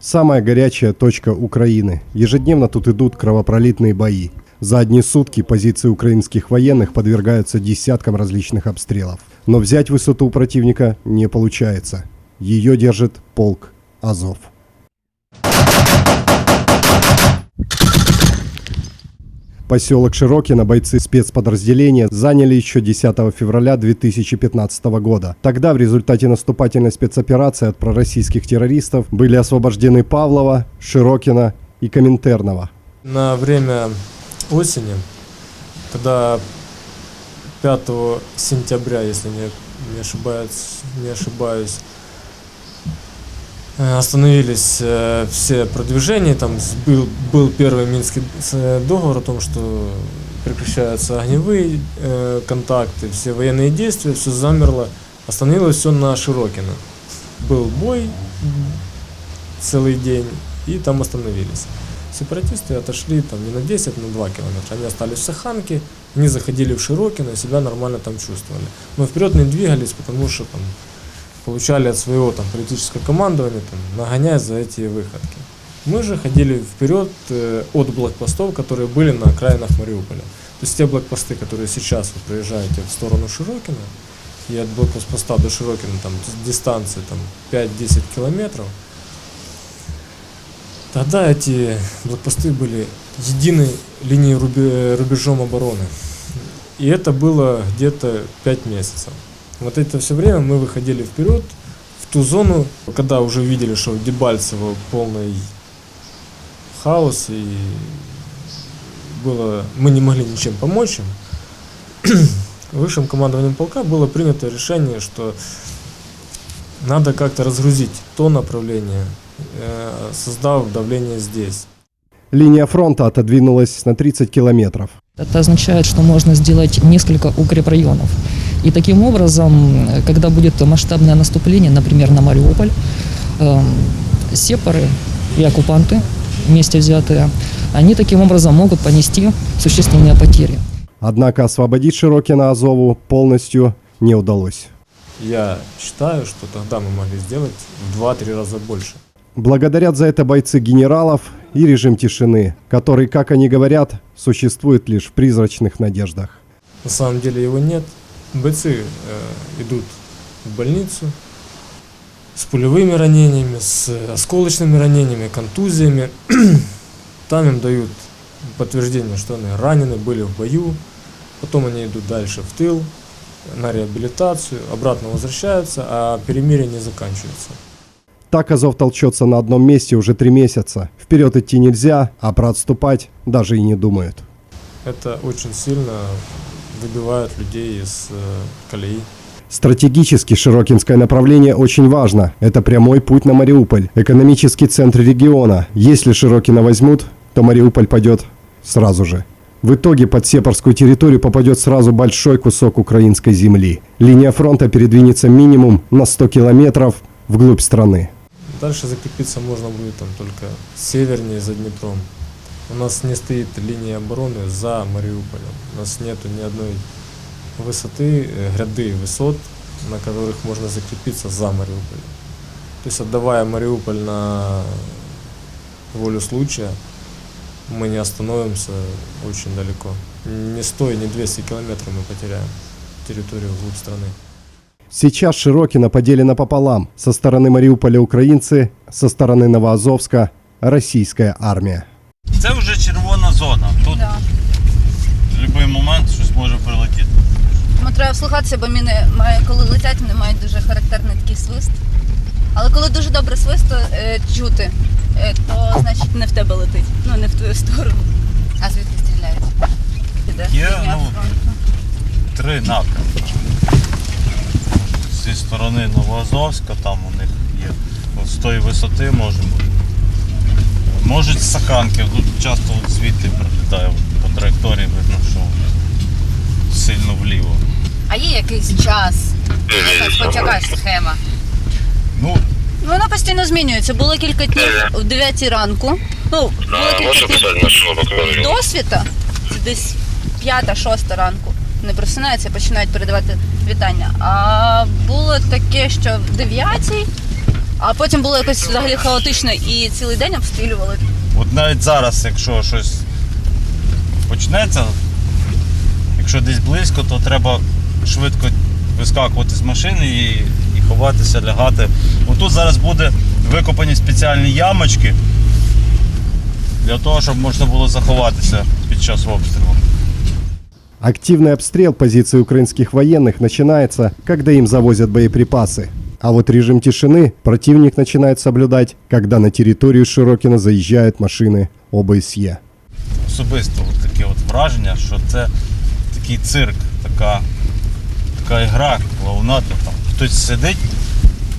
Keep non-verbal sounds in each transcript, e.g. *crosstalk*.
Самая горячая точка Украины. Ежедневно тут идут кровопролитные бои. За одни сутки позиции украинских военных подвергаются десяткам различных обстрелов. Но взять высоту у противника не получается. Ее держит полк Азов. Поселок Широкино бойцы спецподразделения заняли еще 10 февраля 2015 года. Тогда в результате наступательной спецоперации от пророссийских террористов были освобождены Павлова, Широкино и Коминтернова. На время осени, когда 5 сентября, если не, не, ошибаюсь, не ошибаюсь, остановились э, все продвижения, там с- был, был первый Минский э, договор о том, что прекращаются огневые э, контакты, все военные действия, все замерло, остановилось все на Широкино. Был бой м, целый день, и там остановились. Сепаратисты отошли там не на 10, на 2 километра. Они остались в Саханке, они заходили в Широкино и себя нормально там чувствовали. Но вперед не двигались, потому что там получали от своего там политического командования, там, нагоняя за эти выходки. Мы же ходили вперед э, от блокпостов, которые были на окраинах Мариуполя. То есть те блокпосты, которые сейчас вы проезжаете в сторону Широкина, и от блокпоста до Широкина там дистанция там 5-10 километров, Тогда эти блокпосты были единой линией рубе- рубежом обороны. И это было где-то 5 месяцев. Вот это все время мы выходили вперед в ту зону, когда уже увидели, что в Дебальцево полный хаос, и было, мы не могли ничем помочь им. *clears throat* Высшим командованием полка было принято решение, что надо как-то разгрузить то направление, э, создав давление здесь. Линия фронта отодвинулась на 30 километров. Это означает, что можно сделать несколько укрепрайонов. И таким образом, э, когда будет масштабное наступление, например, на Мариуполь, эм, сепары и оккупанты вместе взятые, они таким образом могут понести существенные потери. Однако освободить Широкино Азову полностью не удалось. Я считаю, что тогда мы могли сделать в 2-3 раза больше. Благодарят за это бойцы генералов и режим тишины, который, как они говорят, существует лишь в призрачных надеждах. На самом деле его нет. Бойцы э, идут в больницу с пулевыми ранениями, с осколочными ранениями, контузиями. *clears throat* Там им дают подтверждение, что они ранены, были в бою. Потом они идут дальше в тыл на реабилитацию, обратно возвращаются, а перемирие не заканчивается. Так Азов толчется на одном месте уже три месяца. Вперед идти нельзя, а про отступать даже и не думают. Это очень сильно выбивает людей из э, колеи. Стратегически Широкинское направление очень важно. Это прямой путь на Мариуполь, экономический центр региона. Если Широкино возьмут, то Мариуполь пойдет сразу же. В итоге под Сепарскую территорию попадет сразу большой кусок украинской земли. Линия фронта передвинется минимум на 100 километров вглубь страны. Дальше закрепиться можно будет там только севернее за Днепром. У нас не стоит линия обороны за Мариуполем. У нас нету ни одной высоты, э, гряды высот, на которых можно закрепиться за Мариуполем. То есть отдавая Мариуполь на волю случая, мы не остановимся очень далеко. Не 100 и не 200 километров мы потеряем территорию вглубь страны. Сейчас Широкино поделено пополам. Со стороны Мариуполя украинцы, со стороны Новоазовска российская армия. Це момент щось може прилетіти. Тому треба вслухатися, бо міни має, коли летять, вони мають дуже характерний такий свист. Але коли дуже добре свист е, чути, е, то значить не в тебе летить. Ну не в твою сторону. А звідки стріляють? Іде Є, лінія ну, фронту. Три напрямки. Зі сторони Новоазовська, там у них є. От з тої висоти може бути. Можуть з Саканки, тут часто от звідти прилітає по траєкторії видно, що сильно вліво. А є якийсь час, хоч якась схема. Ну, Ну, вона постійно змінюється. Було кілька днів в 9 ранку. Ну, було кілька днів до світа, це десь 5-6 ранку. Не просинаються, починають передавати вітання. А було таке, що в 9 А потім було якось взагалі хаотично і цілий день обстрілювали. От навіть зараз, якщо щось почнеться, якщо десь близько, то треба швидко вискакувати з машини і, і ховатися, лягати. Отут зараз буде викопані спеціальні ямочки для того, щоб можна було заховатися під час обстрілу. Активный обстрел позиций украинских военных начинается, когда им завозят боеприпасы. А вот режим тишины противник начинает соблюдать, когда на территорию Широкина заезжают машины ОБСЕ. Особисто от таке от враження, що це такий цирк, така, така ігра, клоунада. Там хтось сидить,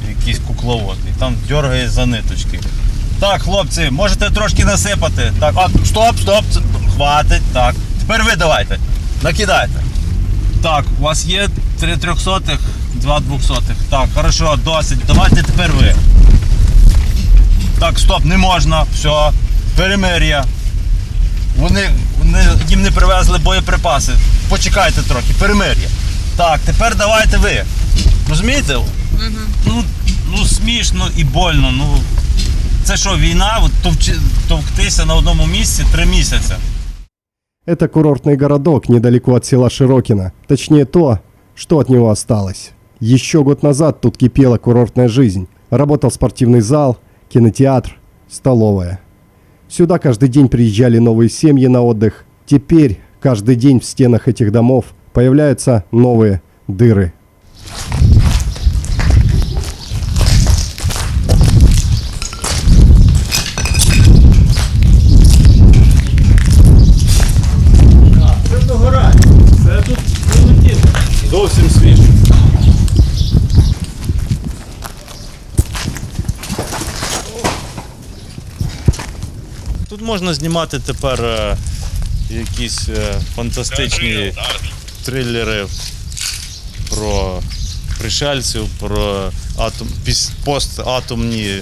якийсь кукловод, і там дергає за ниточки. Так, хлопці, можете трошки насипати. Так, а, стоп, стоп, хватить. Так. Тепер ви давайте. Накидайте. Так, у вас є три трьохсотих, два двохсотих. Так, хорошо, досить. Давайте тепер ви. Так, стоп, не можна. Все. Перемир'я. Вони, вони їм не привезли боєприпаси. Почекайте трохи, перемир'я. Так, тепер давайте ви. Розумієте? Ну, ну смішно і больно. Ну, це що, війна? От товчи, товктися на одному місці три місяці. Это курортный городок недалеко от села Широкино. Точнее то, что от него осталось. Еще год назад тут кипела курортная жизнь. Работал спортивный зал, кинотеатр, столовая. Сюда каждый день приезжали новые семьи на отдых. Теперь каждый день в стенах этих домов появляются новые дыры. Тут можна знімати тепер е, якісь е, фантастичні трилери про пришельців, про атом, піс- постатомні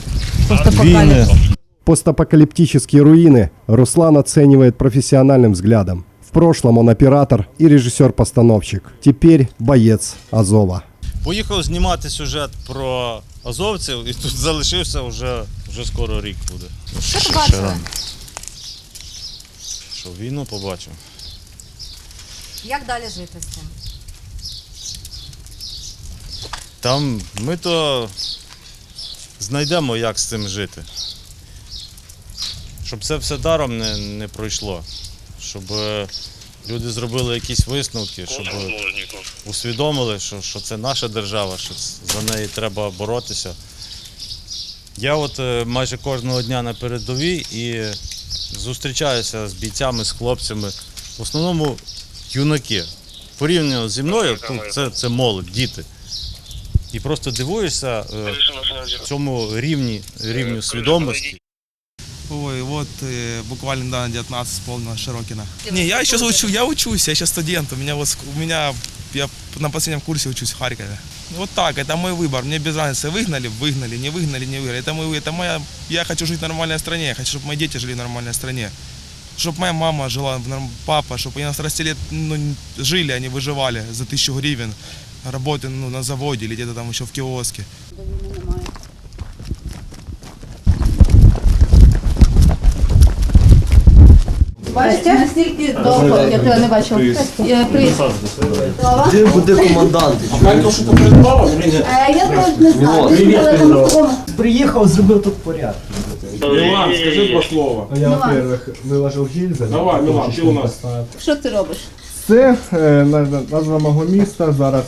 війни. Постапокалиптические руины Руслан оценивает профессиональным взглядом. В прошлом он оператор и режиссер-постановщик. Теперь боец Азова. Поїхав знімати сюжет про азовців і тут залишився вже, вже скоро рік буде. Що Ще- побачили? Що, війну побачив. Як далі жити з цим? Там ми то знайдемо, як з цим жити. Щоб це все даром не, не пройшло. Щоб е, люди зробили якісь висновки, щоб усвідомили, що, що це наша держава, що за неї треба боротися. Я от е, майже кожного дня на передовій і зустрічаюся з бійцями, з хлопцями. В основному юнаки. Порівняно зі мною, тут це, це молодь, діти. І просто дивуєшся е, цьому рівні, рівню свідомості. Ой, вот э, буквально недавно 19 исполнилось Широкина. Не, я сейчас учу, я учусь, я сейчас студент. У меня вот у меня я на последнем курсе учусь в Харькове. Вот так, это мой выбор. Мне без разницы, выгнали, выгнали, не выгнали, не выгнали. Это мой, это моя. Я хочу жить в нормальной стране, я хочу, чтобы мои дети жили в нормальной стране. Чтобы моя мама жила, в норм- папа, чтобы они на старости лет ну, н- жили, они выживали за тысячу гривен, работали ну, на заводе или где-то там еще в киоске. Бачите, настільки довго, я тебе не бачила. Я при... Де буде командант? Е, Я не знаю. Приїхав, зробив тут порядок. Милан, скажи два слова. Я, Милан. во-первых, виложив гільзи. Давай, Милан, ти у нас. Що ти робиш? Це е, на- назва мого міста. Зараз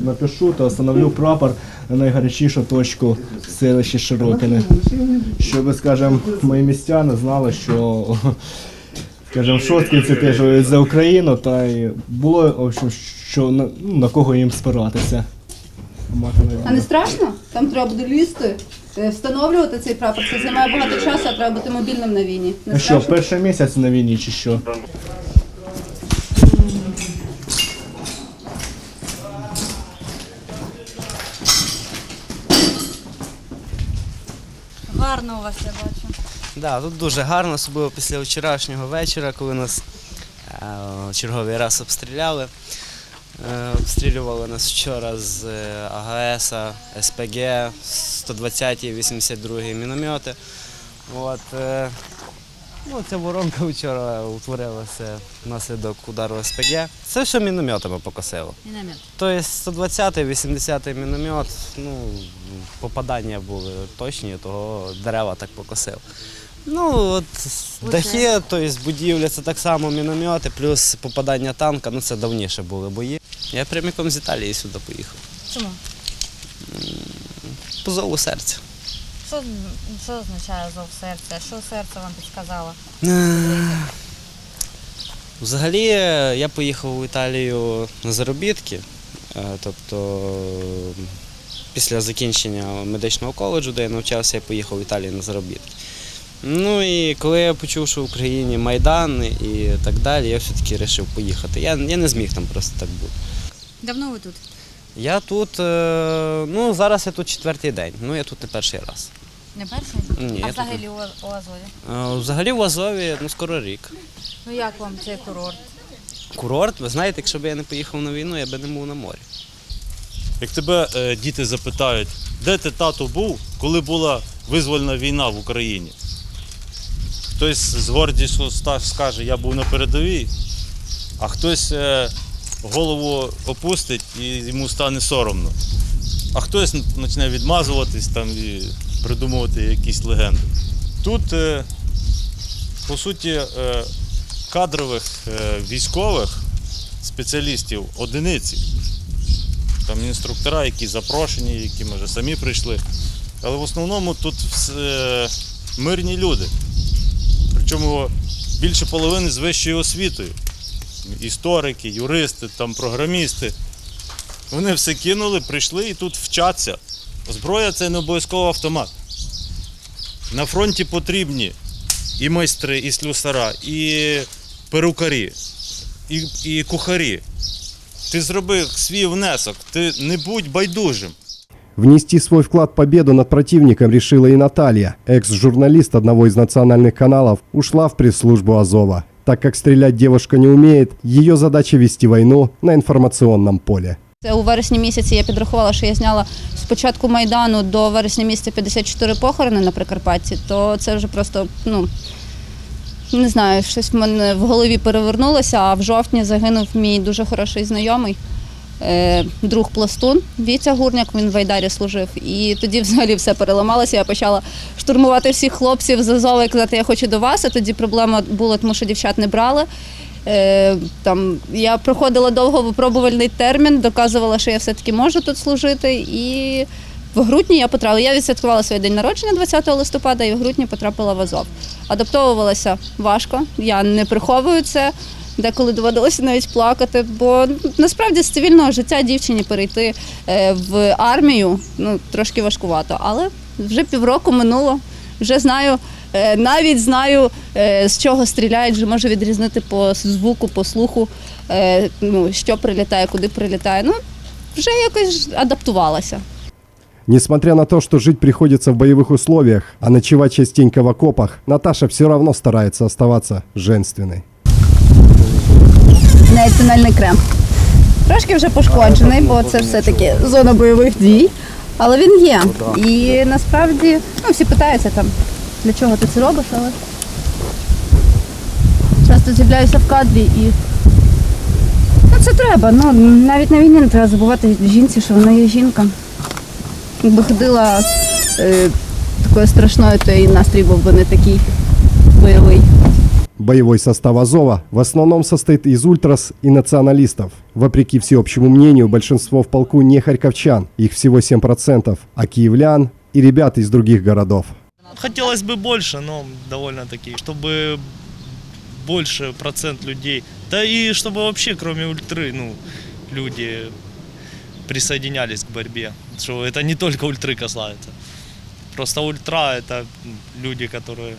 напишу та встановлю прапор на найгарячішу точку в селищі Широкине. Щоб, скажімо, мої містяни знали, що скажімо, шосткинці теж воюють за Україну, та й було, в общем, що на, ну, на кого їм спиратися. А не страшно? Там треба буде лізти, е, встановлювати цей прапор. Це займає багато часу, а треба бути мобільним на війні. Не А що, страшно? перший місяць на війні чи що? Гарно у вас я бачу. Да, тут дуже гарно, особливо після вчорашнього вечора, коли нас е, черговий раз обстріляли. Е, Обстрілювали нас вчора з АГС, СПГ, 120 82 міномети. От, е, ну, ця воронка вчора утворилася внаслідок удару СПГ. Це все мінометами покосило. Міномет. Тобто 120 80 міномет, ну, попадання були точні, того дерева так покосив. Ну, от дахи, тобто будівля це так само міномети, плюс попадання танка, ну це давніше були бої. Я прямиком з Італії сюди поїхав. Чому? По зову серця. Що, що означає зов серця? Що серце вам підказало? Взагалі е, я поїхав в Італію на заробітки, е, тобто після закінчення медичного коледжу, де я навчався, я поїхав в Італію на заробітки. Ну і коли я почув, що в Україні Майдан і так далі, я все-таки вирішив поїхати. Я, я не зміг там просто так бути. Давно ви тут? Я тут, е, ну зараз я тут четвертий день, ну я тут не перший раз. Не перший? Ні, а тут взагалі у, у Азові? Е, Взагалі в Азові ну, скоро рік. Ну як вам цей курорт? Курорт, ви знаєте, якщо б я не поїхав на війну, я би не був на морі. Як тебе е, діти запитають, де ти тато був, коли була визвольна війна в Україні? Хтось з гордістю скаже, я був на передовій, а хтось е, голову опустить і йому стане соромно. А хтось почне відмазуватись там і придумувати якісь легенди. Тут, е, по суті, е, кадрових військових спеціалістів одиниці там інструктора, які запрошені, які може самі прийшли. Але в основному тут мирні люди. Причому більше половини з вищою освітою. Історики, юристи, там, програмісти. Вони все кинули, прийшли і тут вчаться. Зброя це не обов'язково автомат. На фронті потрібні і майстри, і слюсара, і перукарі, і, і кухарі. Ти зроби свій внесок, ти не будь байдужим. Внести свой вклад в победу над противником решила и Наталья. Экс-журналист одного из национальных каналов ушла в пресс-службу Азова. Так как стрелять девушка не умеет, ее задача вести войну на информационном поле. Це у вересні місяці я підрахувала, що я зняла з початку Майдану до вересня місяця 54 похорони на Прикарпатті, то це вже просто, ну, не знаю, щось в мене в голові перевернулося, а в жовтні загинув мій дуже хороший знайомий, друг пластун Вітя Гурняк, він в Айдарі служив. І тоді взагалі все переламалося. Я почала штурмувати всіх хлопців з Азова і казати, я хочу до вас. А тоді проблема була, тому що дівчат не брали. Е, там, я проходила довго випробувальний термін, доказувала, що я все-таки можу тут служити. І в грудні я потрапила. Я відсвяткувала свій день народження 20 листопада і в грудні потрапила в Азов. Адаптовувалася важко, я не приховую це. Деколи доводилося навіть плакати, бо насправді з цивільного життя дівчині перейти е, в армію ну, трошки важкувато. Але вже півроку минуло, вже знаю, е, навіть знаю, е, з чого стріляють, вже можу відрізнити по звуку, по слуху, ну, що прилітає, куди прилітає. Ну, вже якось адаптувалася. Несмотря на то, что жить приходится в боевых условиях, а ночевать частенько в окопах, Наташа все равно старается оставаться женственной. Національний крем. Трошки вже пошкоджений, бо це все-таки зона бойових дій. Але він є. І насправді, ну всі питаються там, для чого ти це робиш, але часто з'являюся в кадрі і. Ну це треба. Ну навіть на війні не треба забувати жінці, що вона є жінка. Якби ходила е, такою страшною, то і настрій був би не такий бойовий. Боевой состав Азова в основном состоит из ультрас и националистов. Вопреки всеобщему мнению, большинство в полку не харьковчан, их всего 7%, а киевлян и ребят из других городов. Хотелось бы больше, но довольно-таки, чтобы больше процент людей, да и чтобы вообще, кроме ультры, ну, люди присоединялись к борьбе. Что это не только ультры касается. Просто ультра это люди, которые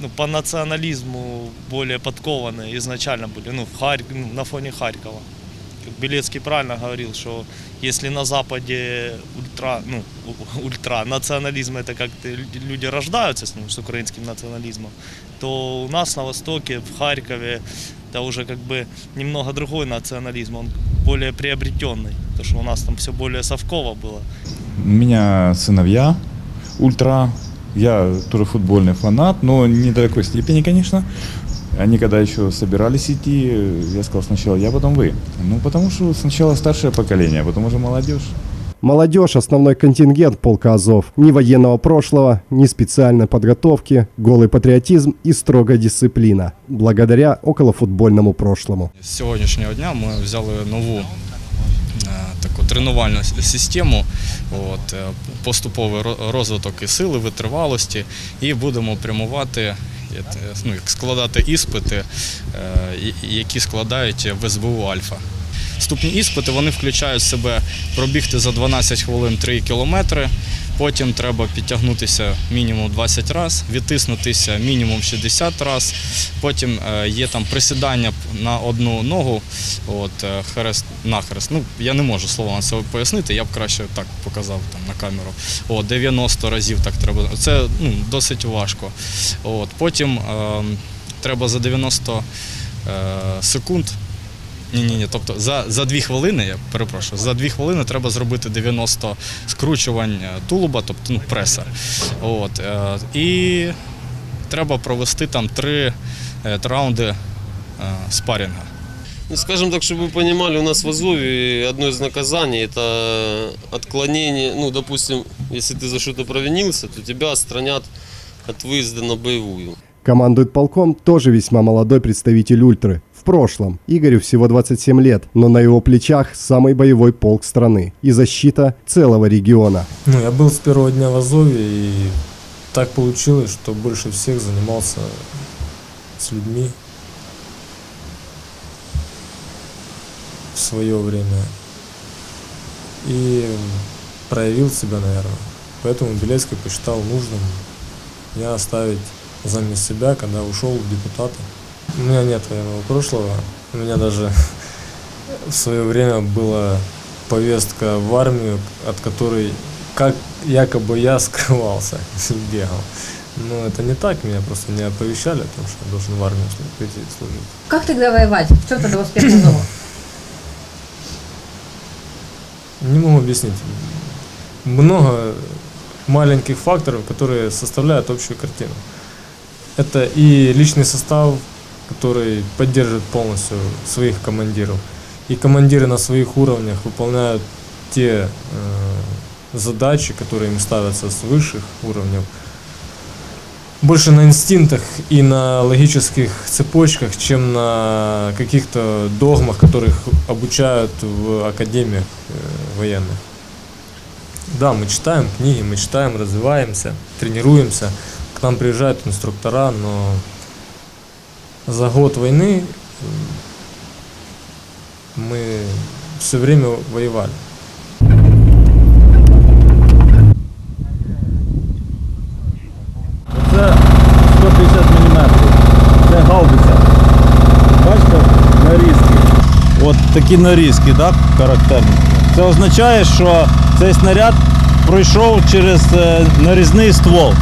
ну, по национализму более подкованные изначально были, ну, в Харь- ну, на фоне Харькова. Как Белецкий правильно говорил, что если на Западе ультра, ну, у- *laughs* ультра, национализм это как-то лю- люди рождаются с ним, с украинским национализмом, то у нас на Востоке, в Харькове, это уже как бы немного другой национализм, он более приобретенный, потому что у нас там все более совково было. У меня сыновья ультра. Я тоже футбольный фанат, но не до такой степени, конечно. Они когда еще собирались идти, я сказал сначала я, потом вы. Ну, потому что сначала старшее поколение, а потом уже молодежь. Молодежь – основной контингент полка Азов. Ни военного прошлого, ни специальной подготовки, голый патриотизм и строгая дисциплина. Благодаря околофутбольному прошлому. З сьогоднішнього дня ми взяли нову е, таку тренувальну систему, от, е, поступовий розвиток і сили, витривалості, і будемо прямувати, е, ну, складати іспити, е, які складають в СБУ Альфа. Вступні іспити вони включають в себе пробігти за 12 хвилин 3 кілометри. Потім треба підтягнутися мінімум 20 разів, відтиснутися мінімум 60 разів. Потім е, є там присідання на одну ногу, от е, хрест нахрест. Ну я не можу словами це пояснити. Я б краще так показав там на камеру. От 90 разів так треба. Це ну, досить важко. От потім е, треба за 90 е, секунд ні, ні, ні. Тобто за, за дві хвилини, я перепрошую, за дві хвилини треба зробити 90 скручувань е, тулуба, тобто ну, преса. От, е, і треба провести там три е, раунди е, спарринга. Ну, скажем так, чтобы вы понимали, у нас в Азове одно из наказаний это отклонение, ну, допустим, если ты за что-то провинился, то тебя отстранят от выезда на боевую. Командует полком тоже весьма молодой представитель ультры. В прошлом Игорю всего 27 лет, но на его плечах самый боевой полк страны и защита целого региона. Ну, я был с первого дня в Азове, и так получилось, что больше всех занимался с людьми в свое время. И проявил себя, наверное. Поэтому Белецкий посчитал нужным меня оставить замест себя, когда ушел в депутаты. У меня нет военного прошлого. У меня даже *laughs* в свое время была повестка в армию, от которой как якобы я скрывался *laughs* бегал. Но это не так, меня просто не оповещали о том, что я должен в армию прийти служить. Как тогда воевать? В чем тогда успех Азова? *clears throat* Не могу объяснить. Много маленьких факторов, которые составляют общую картину. Это и личный состав, который поддерживает полностью своих командиров. И командиры на своих уровнях выполняют те э, задачи, которые им ставятся с высших уровнев, больше на инстинктах и на логических цепочках, чем на каких-то догмах, которых обучают в академиях э, военных. Да, мы читаем книги, мы читаем, развиваемся, тренируемся. К нам приезжают инструктора, но за год войны мы все время воевали. Це 150 мм. Це гаубиця. Бачите, нарізки. От такі нарізки, так, характерні. Це означає, що цей снаряд пройшов через е, нарізний ствол.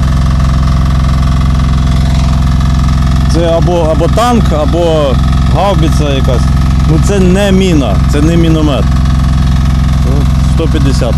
Це або, або танк, або гаубиця якась. Ну це не міна, це не міномет. Ну, 150.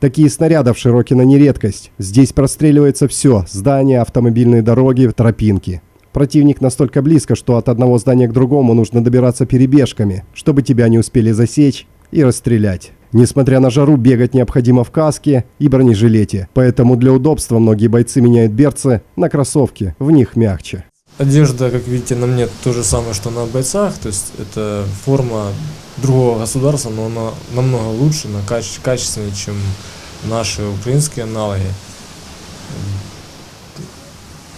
Такие снаряды в Широкино не редкость. Здесь простреливается все – здания, автомобильные дороги, тропинки. Противник настолько близко, что от одного здания к другому нужно добираться перебежками, чтобы тебя не успели засечь и расстрелять. Несмотря на жару, бегать необходимо в каске и бронежилете, поэтому для удобства многие бойцы меняют берцы на кроссовки, в них мягче. Одежда, как видите, на мне то же самое, что на бойцах. То есть это форма другого государства, но она намного лучше, на каче- качественнее, чем наши украинские аналоги.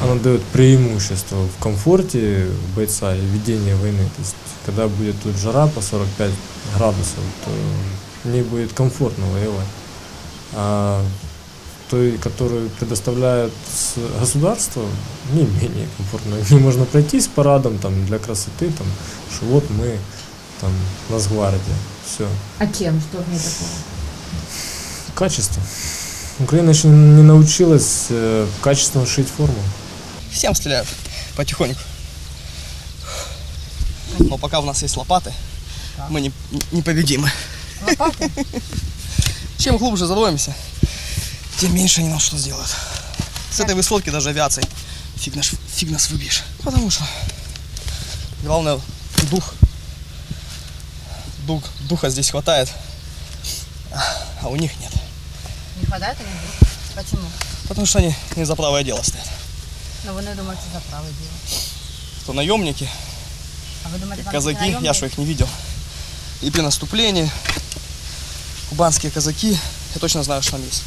Она дает преимущество в комфорте бойца и ведении войны. То есть, когда будет тут жара по 45 градусов, то мне будет комфортно воевать. А той, которую предоставляет государство, не менее комфортно. *laughs* Не можно пройтись парадом там для красоты, там, что вот мы там Нацгвардия. Все. А чем? Что в ней такого? Качество. Украина еще не научилась э, качественно шить форму. Всем стреляют потихоньку. Но пока у нас есть лопаты, мы не, непобедимы. Лопаты? Чем глубже зароемся, тем меньше они нам что сделают. С этой высотки даже авиацией фиг, наш, фиг нас выбьешь. Потому что главное дух. дух. Духа здесь хватает, а у них нет. Не хватает или нет? Почему? Потому что они не за правое дело стоят. Ну вони думають, це за праве діло. То наемники, А ви думаєте, там казаки, такі я найомні? что их не видел. И при наступлении кубанские казаки, я точно знаю, что там есть.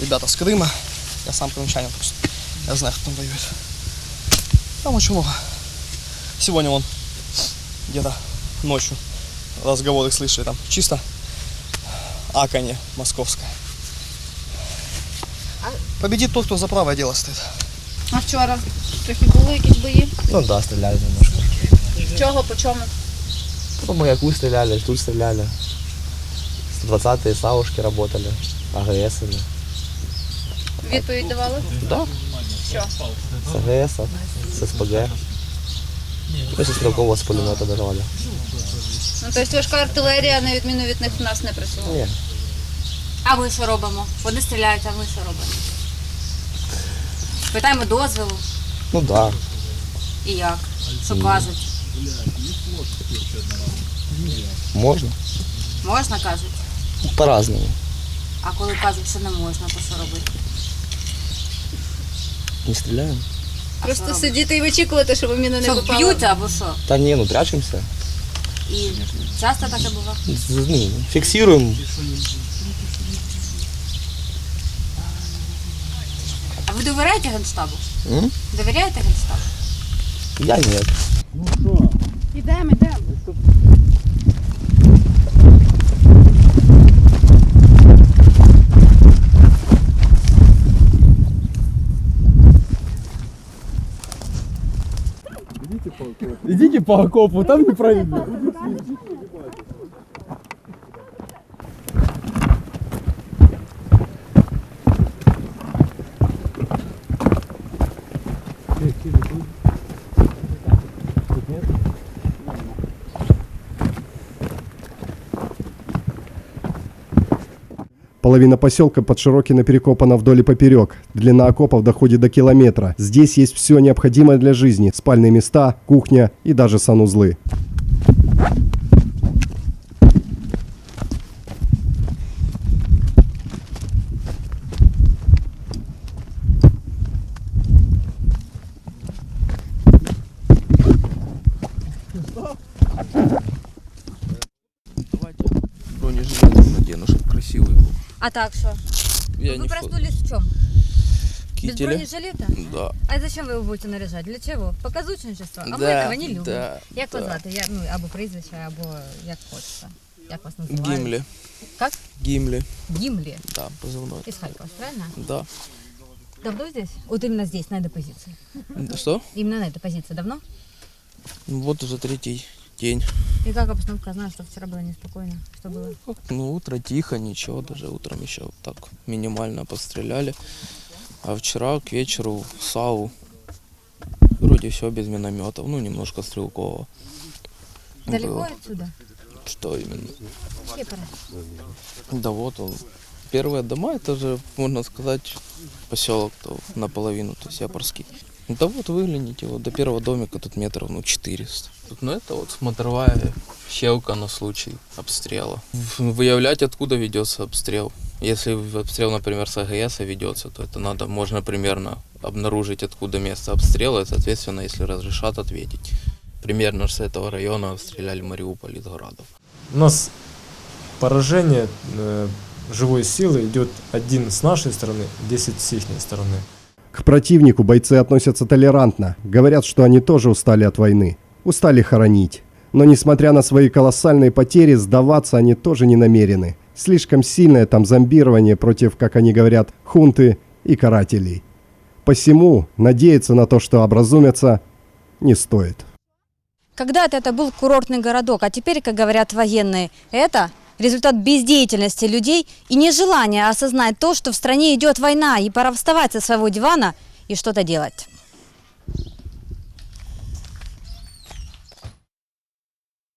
Ребята с Крыма, я сам крымчанин просто, я знаю, кто там воюет. Там очень много. Сегодня вон где-то ночью разговоры слышали, там чисто аканье московское. Победит тот, кто за правое дело стоит. А вчора трохи були якісь бої? Ну да, стреляли немножко. З чого, по чому? Потом как вы стреляли, тут стреляли. 120-е савушки работали, АГС. Відповідь давали? Да. Що? С АГС, с СПГ. Ну, со стрелкового с пулемета давали. Ну, тобто важка артилерія, на відміну від них, в нас не працювала. Ні. А ми що робимо? Вони стріляють, а ми що робимо? Питаємо дозволу. Ну да. І як? Що кажуть? Можно. Можна кажуть? По-разному. А коли кажуть, що не можна, то що робити? Не стреляем. Просто сидіти і вичікувати, щоб міни не Що, попали. б'ють або що? Да не, ну прячемся. І часто таке буває? З- Ну, фиксируем. А ви довіряєте генштабу? М? Довіряєте генштабу? Я нет. Ідемо, ідемо. По окопу, там не. Половина поселка под Широкино перекопана вдоль и поперек. Длина окопов доходит до километра. Здесь есть все необходимое для жизни. Спальные места, кухня и даже санузлы. Так що? Я вы не проснулись в чем? Без Кителе? бронежилета? Да. А зачем вы его будете наряжать? Для чего? Показучничество? А ми Да, этого не любимо. да, як вас да. звати? Я, ну, або прізвище, або як хочеться. Як вас називають? Гимли. Как? Гимли. Гимли. Да, позывной. Из Харькова, правильно? Да. Давно здесь? Вот именно здесь, на этой позиции. Да Что? Именно на этой позиции давно? Ну, Вот уже третий день. И как обстановка? Знаю, что вчера было неспокойно. Что было? Ну, утро тихо, ничего, даже утром еще так минимально постреляли. А вчера к вечеру в САУ вроде все без минометов, ну, немножко стрелкового. Далеко было. отсюда? Что именно? Кипра. Да вот он. Первые дома, это же, можно сказать, поселок -то наполовину, то есть Япорский. Да вот выгляните, вот до первого домика тут метров, ну, 400. Тут, ну, это вот смотровая щелка на случай обстрела. Выявлять, откуда ведется обстрел. Если обстрел, например, с АГС ведется, то это надо, можно примерно обнаружить, откуда место обстрела, и, соответственно, если разрешат, ответить. Примерно с этого района стреляли Мариуполь из градов. У нас поражение э, живой силы идет один с нашей стороны, 10 с их стороны. К противнику бойцы относятся толерантно. Говорят, что они тоже устали от войны. Устали хоронить. Но несмотря на свои колоссальные потери, сдаваться они тоже не намерены. Слишком сильное там зомбирование против, как они говорят, хунты и карателей. Посему надеяться на то, что образумятся, не стоит. Когда-то это был курортный городок, а теперь, как говорят военные, это результат бездеятельности людей и нежелания осознать то, что в стране идет война, и пора вставать со своего дивана и что-то делать.